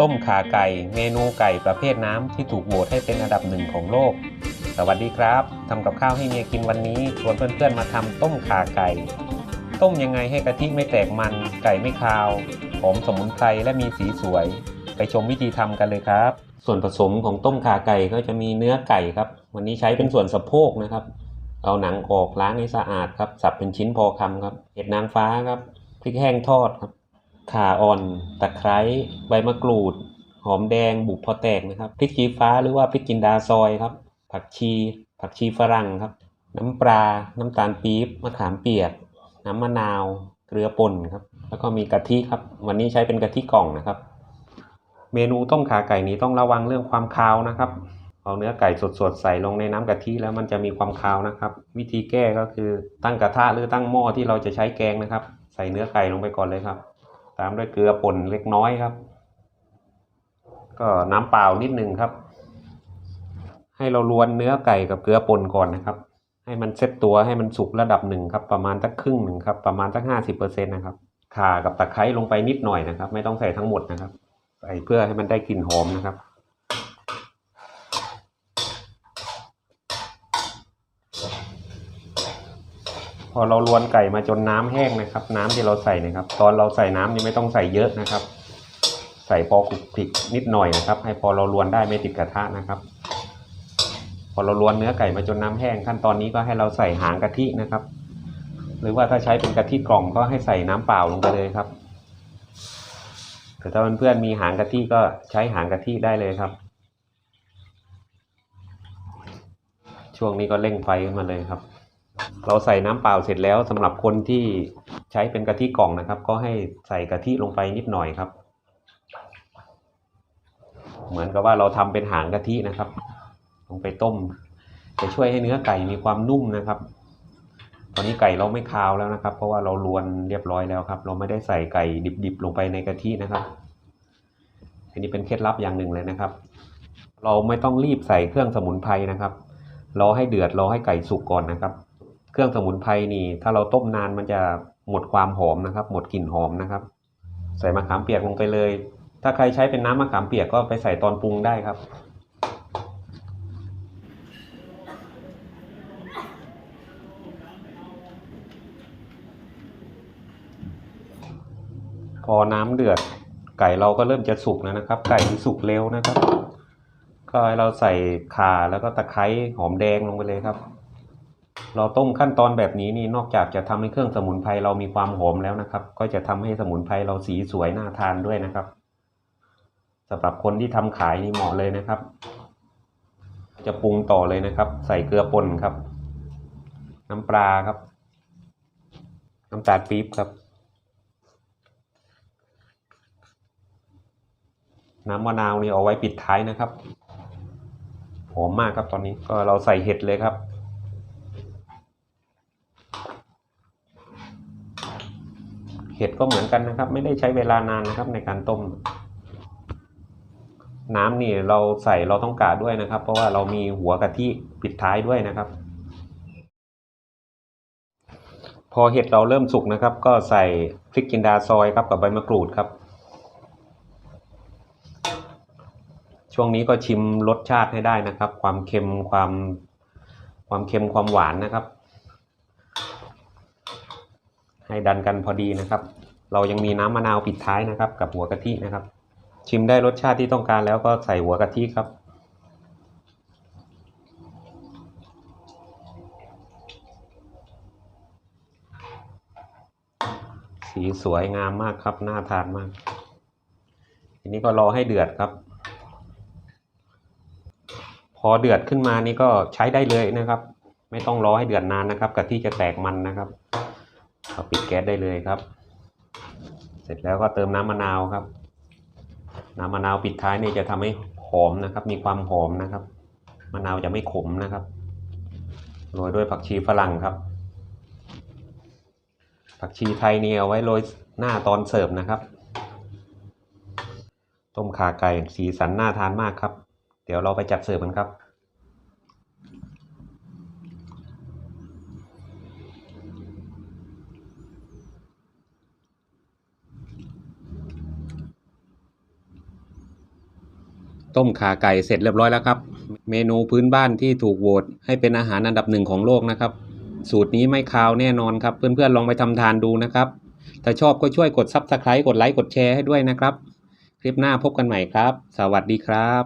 ต้มขาไก่ เมนูไก่ประเภทน้ำที่ถูกโหวตให้เป็นอันดับหนึ่งของโลก สวัสดีครับทำกับข้าวให้เมียกินวันนี้ชวนเพื่อนๆมาทำต้มขาไก่ ต้มยังไงให้กะทิไม่แตกมัน ไก่ไม่คาว หอมสมุนไพรและมีสีสวย ไปชมวิธีทำกันเลยครับ ส่วนผสมของต้มขาไก่ก็จะมีเนื้อไก่ครับ วันนี้ใช้เป็นส่วนสะโพกนะครับ เอาหนังออกล้างให้สะอาดครับ สับเป็นชิ้นพอคำครับ เห็ดนางฟ้าครับพริกแห้งทอดครับ ข่าอ่อน ตะไคร้ใบมะกรูด หอมแดงบุกพอแตกนะครับพริกชี้ฟ้าหรือว่าพริกจินดาซอยครับ ผักชี ผักชีฝรั่งครับ น้ำปลา น้ำตาลปี๊บมะขามเปียก น้ำมะนาวเกลือป่นครับ แล้วก็มีกะทิครับ วันนี้ใช้เป็นกะทิกล่องนะครับ เมนูต้มขาไก่นี้ต้องระวังเรื่องความคาวนะครับเอาเนื้อไก่สดๆใส่ลงในน้ำกะทิแล้วมันจะมีความคาวนะครับ วิธีแก้ก็คือตั้งกระทะหรือตั้งหม้อที่เราจะใช้แกงนะครับ ใส่เนื้อไก่ลงไปก่อนเลยครับ ตามด้วยเกลือป่นเล็กน้อยครับ ก็น้ำเปล่านิดหนึ่งครับ ให้เราลวนเนื้อไก่กับเกลือป่นก่อนนะครับ ให้มันเซ็ตตัวให้มันสุกระดับหนึ่งครับประมาณสักครึ่งหนึ่งครับประมาณสักห้าสิบเปอร์เซ็นต์นะครับข่ากับตะไคร้ลงไปนิดหน่อยนะครับ ไม่ต้องใส่ทั้งหมดนะครับ ใส่เพื่อให้มันได้กลิ่นหอมนะครับ พอเราลวนไก่มาจนน้ำแห้งนะครับ น้ำที่เราใส่นะครับ ตอนเราใส่น้ำนี่ไม่ต้องใส่เยอะนะครับ ใส่พอคลุกคลิกนิดหน่อยนะครับ ให้พอเราลวนได้ไม่ติดกระทะนะครับ พอเราลวนเนื้อไก่มาจนน้ำแห้ง ขั้นตอนนี้ก็ให้เราใส่หางกะทินะครับ หรือว่าถ้าใช้เป็นกะทิกล่องก็ให้ใส่น้ำเปล่าลงไปเลยครับแต่ถ้าเพื่อนๆมีหางกะทิก็ใช้หางกะทิได้เลยครับ ช่วงนี้ก็เร่งไฟขึ้นมาเลยครับ เราใส่น้ำเปล่าเสร็จแล้วสำหรับคนที่ใช้เป็นกะทิกล่องนะครับ ก็ให้ใส่กะทิลงไปนิดหน่อยครับ เหมือนกับว่าเราทำเป็นหางกะทินะครับ ลงไปต้ม จะช่วยให้เนื้อไก่มีความนุ่มนะครับ ตอนนี้ไก่เราไม่คาวแล้วนะครับ เพราะว่าเราลวนเรียบร้อยแล้วครับ เราไม่ได้ใส่ไก่ดิบๆลงไปในกะทินะครับอันนี้เป็นเคล็ดลับอย่างหนึ่งเลยนะครับ เราไม่ต้องรีบใส่เครื่องสมุนไพรนะครับรอให้เดือดรอให้ไก่สุกก่อนนะครับ เครื่องสมุนไพรนี่ ถ้าเราต้มนานมันจะหมดความหอมนะครับ หมดกลิ่นหอมนะครับ ใส่มะขามเปียกลงไปเลย ถ้าใครใช้เป็นน้ำมะขามเปียกก็ไปใส่ตอนปรุงได้ครับ พอน้ำเดือดไก่เราก็เริ่มจะสุกแล้วนะครับ ไก่สุกเร็วนะครับ ก็ให้เราใส่ข่าแล้วก็ตะไคร้หอมแดงลงไปเลยครับ เราต้มขั้นตอนแบบนี้นี่นอกจากจะทำให้เครื่องสมุนไพรเรามีความหอมแล้วนะครับ ก็จะทำให้สมุนไพรเราสีสวยน่าทานด้วยนะครับสำหรับคนที่ทำขายนี่เหมาะเลยนะครับ จะปรุงต่อเลยนะครับ ใส่เกลือป่นครับ น้ำปลาครับ น้ำตาลปี๊บครับ น้ำมะนาวนี่เอาไว้ปิดท้ายนะครับหอมมากครับตอนนี้ก็เราใส่เห็ดเลยครับ เห็ดก็เหมือนกันนะครับ ไม่ได้ใช้เวลานานนะครับในการต้ม น้ำนี่เราใส่เราต้องกะด้วยนะครับ เพราะว่าเรามีหัวกะทิปิดท้ายด้วยนะครับ พอเห็ดเราเริ่มสุกนะครับ ก็ใส่พริกจินดาซอยครับกับใบมะกรูดครับ ช่วงนี้ก็ชิมรสชาติให้ได้นะครับ ความเค็มความความเค็มความหวานนะครับ ให้ดันกันพอดีนะครับ เรายังมีน้ำมะนาวปิดท้ายนะครับ กับหัวกะทินะครับ ชิมได้รสชาติที่ต้องการแล้วก็ใส่หัวกะทิครับ สีสวยงามมากครับ น่าทานมาก ทีนี้ก็รอให้เดือดครับ พอเดือดขึ้นมานี่ก็ใช้ได้เลยนะครับ ไม่ต้องรอให้เดือดนานนะครับกะทิจะแตกมันนะครับ เอาปิดแก๊สได้เลยครับ เสร็จแล้วก็เติมน้ำมะนาวครับ น้ำมะนาวปิดท้ายนี่จะทำให้หอมนะครับ มีความหอมนะครับ มะนาวจะไม่ขมนะครับโรยด้วยผักชีฝรั่งครับ ผักชีไทยเนี่เอาไว้โรยหน้าตอนเสิร์ฟนะครับ ต้มข่าไก่สีสันน่าทานมากครับ เดี๋ยวเราไปจัดเสิร์ฟกันครับ ต้มขาไก่เสร็จเรียบร้อยแล้วครับ เมนูพื้นบ้านที่ถูกโหวตให้เป็นอาหารอันดับหนึ่งของโลกนะครับ สูตรนี้ไม่คาวแน่นอนครับ เพื่อนๆลองไปทำทานดูนะครับ ถ้าชอบก็ช่วยกดซับสไครต์กดไลค์กดแชร์ให้ด้วยนะครับ คลิปหน้าพบกันใหม่ครับ สวัสดีครับ